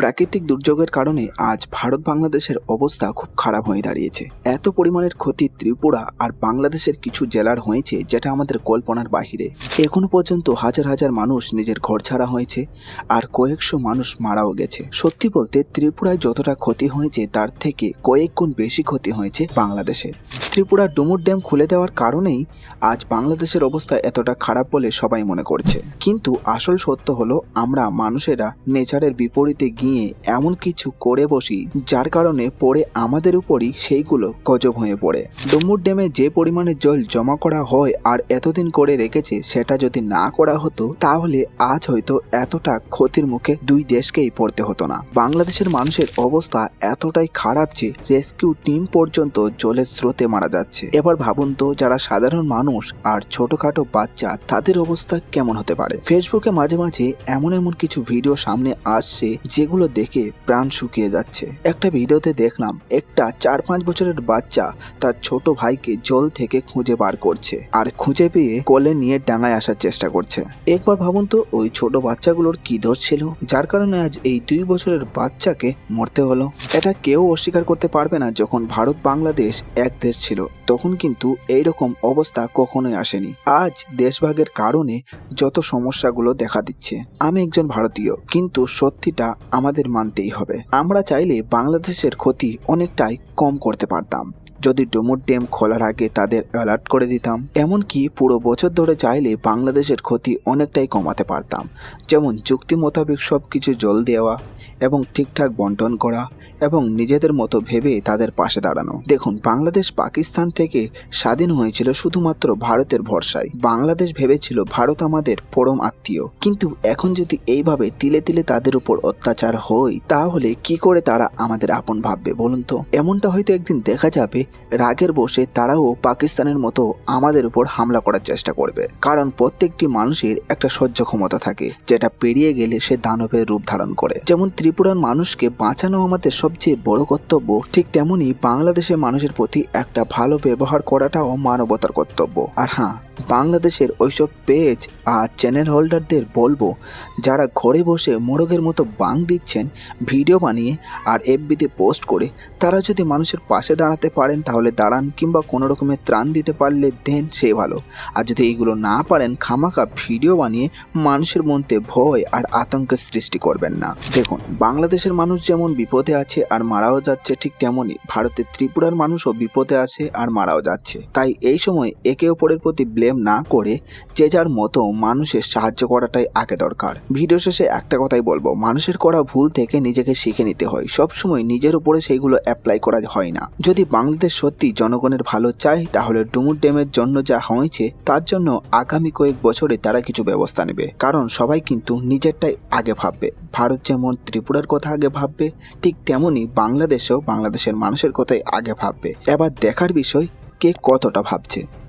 প্রাকৃতিক দুর্যোগের কারণে আজ ভারত বাংলাদেশের অবস্থা খুব খারাপ হয়ে দাঁড়িয়েছে। এত পরিমাণের ক্ষতি ত্রিপুরা আর বাংলাদেশের কিছু জেলার হয়েছে যেটা আমাদের কল্পনার বাহিরে। এখনও পর্যন্ত হাজার হাজার মানুষ নিজের ঘর ছাড়া হয়েছে আর কয়েকশো মানুষ মারাও গেছে। সত্যি বলতে ত্রিপুরায় যতটা ক্ষতি হয়েছে তার থেকে কয়েক গুণ বেশি ক্ষতি হয়েছে বাংলাদেশে। ত্রিপুরার ডুমুর ড্যাম খুলে দেওয়ার কারণেই আজ বাংলাদেশের অবস্থা এতটা খারাপ বলে সবাই মনে করছে। কিন্তু আসল সত্য হলো আমরা মানুষেরা নেচারের বিপরীতে গিয়ে এমন কিছু করে বসি, যার কারণে পরে আমাদের উপরই সেইগুলো গজব হয়ে পড়ে। ডুমুর ড্যামে যে পরিমাণে জল জমা করা হয় আর এতদিন করে রেখেছে সেটা যদি না করা হতো, তাহলে আজ হয়তো এতটা ক্ষতির মুখে দুই দেশকেই পড়তে হতো না। বাংলাদেশের মানুষের অবস্থা এতটাই খারাপ যে রেস্কিউ টিম পর্যন্ত জলের স্রোতে মারা যাচ্ছে। এবার ভাবুন তো, যারা সাধারণ মানুষ আর ছোটখাটো বাচ্চা, তাদের অবস্থা কেমন হতে পারে? ফেসবুকে মাঝে মাঝে এমন এমন কিছু ভিডিও সামনে আসছে, যেগুলো দেখে প্রাণ শুকিয়ে যাচ্ছে। একটা ভিডিওতে দেখলাম, একটা চার পাঁচ বছরের বাচ্চা তার ছোট ভাইকে জল থেকে খুঁজে বার করছে আর খুঁজে পেয়ে কোলে নিয়ে ডাঙায় আসার চেষ্টা করছে। একবার ভাবুন তো, ওই ছোট বাচ্চাগুলোর কি দোষ ছিল? যার কারণে আজ এই দুই বছরের বাচ্চাকে মরতে হলো। এটা কেউ অস্বীকার করতে পারবে না যখন ভারত বাংলাদেশ এক দেশ ছিল। তখন কিন্তু এইরকম অবস্থা কখনোই আসেনি। আজ দেশভাগের কারণে যত সমস্যাগুলো দেখা দিচ্ছে। আমি একজন ভারতীয়, কিন্তু সত্যিটা আমাদের মানতেই হবে। আমরা চাইলে বাংলাদেশের ক্ষতি অনেকটাই কম করতে পারতাম। যদি ডুমুর ড্যাম খোলার আগে তাদের অ্যালার্ট করে দিতাম, এমনকি পুরো বছর ধরে চাইলে বাংলাদেশের ক্ষতি অনেকটাই কমাতে পারতাম। যেমন চুক্তি মোতাবেক সব কিছু জল দেওয়া এবং ঠিকঠাক বন্টন করা এবং নিজেদের মতো ভেবে তাদের পাশে দাঁড়ানো। দেখুন, বাংলাদেশ পাকিস্তান থেকে স্বাধীন হয়েছিল শুধুমাত্র ভারতের ভরসায়। বাংলাদেশ ভেবেছিল ভারত আমাদের পরম আত্মীয়। কিন্তু এখন যদি এইভাবে তিলে তিলে তাদের উপর অত্যাচার হয়, তাহলে কি করে তারা আমাদের আপন ভাববে বলুন তো? এমনটা হয়তো একদিন দেখা যাবে রাগের বসে তারাও পাকিস্তানের মতো আমাদের উপর হামলা করার চেষ্টা করবে। কারণ প্রত্যেকটি মানুষের একটা সহ্য ক্ষমতা থাকে, যেটা পেরিয়ে গেলে সে দানবের রূপ ধারণ করে। যেমন ত্রিপুরার মানুষকে বাঁচানো আমাদের সবচেয়ে বড় কর্তব্য, ঠিক তেমনি বাংলাদেশের মানুষের প্রতি একটা ভালো ব্যবহার করাটাও মানবতার কর্তব্য। আর হ্যাঁ বাংলাদেশের ওইসব পেজ আর চ্যানেল হোল্ডারদের বলব, যারা ঘরে বসে মোরগের মতো বাং দিচ্ছেন, ভিডিও বানিয়ে আর এফবিতে পোস্ট করে, তারা যদি মানুষের পাশে দাঁড়াতে পারেন, তাহলে দাঁড়ান কিংবা কোনো রকমের ত্রাণ দিতে পারলে দেন সে ভালো। আর যদি এইগুলো না পারেন, খামাখা ভিডিও বানিয়ে মানুষের মধ্যে ভয় আর আতঙ্কের সৃষ্টি করবেন না। দেখুন, বাংলাদেশের মানুষ যেমন বিপদে আছে আর মারাও যাচ্ছে, ঠিক তেমনই ভারতের ত্রিপুরার মানুষও বিপদে আছে আর মারাও যাচ্ছে। তাই এই সময় একে অপরের প্রতি ব্লেম না করে যে যার মতো মানুষের সাহায্য করাটাই আগে দরকার। ভিডিও শেষে একটা কথাই বলব, মানুষের করা ভুল থেকে নিজেকে শিখে নিতে হয়। সবসময় নিজের উপরে সেইগুলো অ্যাপ্লাই করা হয় না। যদি বাংলাদেশ সত্যি জনগণের ভালো চায়, তাহলে ডুমুর ড্যামের জন্য যা হয়েছে, তার জন্য আগামী কয়েক বছরে তারা কিছু ব্যবস্থা নেবে। কারণ সবাই কিন্তু নিজেরটাই আগে ভাববে। ভারত যেমন ত্রিপুরার কথা আগে ভাববে, ঠিক তেমনই বাংলাদেশেও বাংলাদেশের মানুষের কথাই আগে ভাববে। এবার দেখার বিষয়, কে কতটা ভাবছে?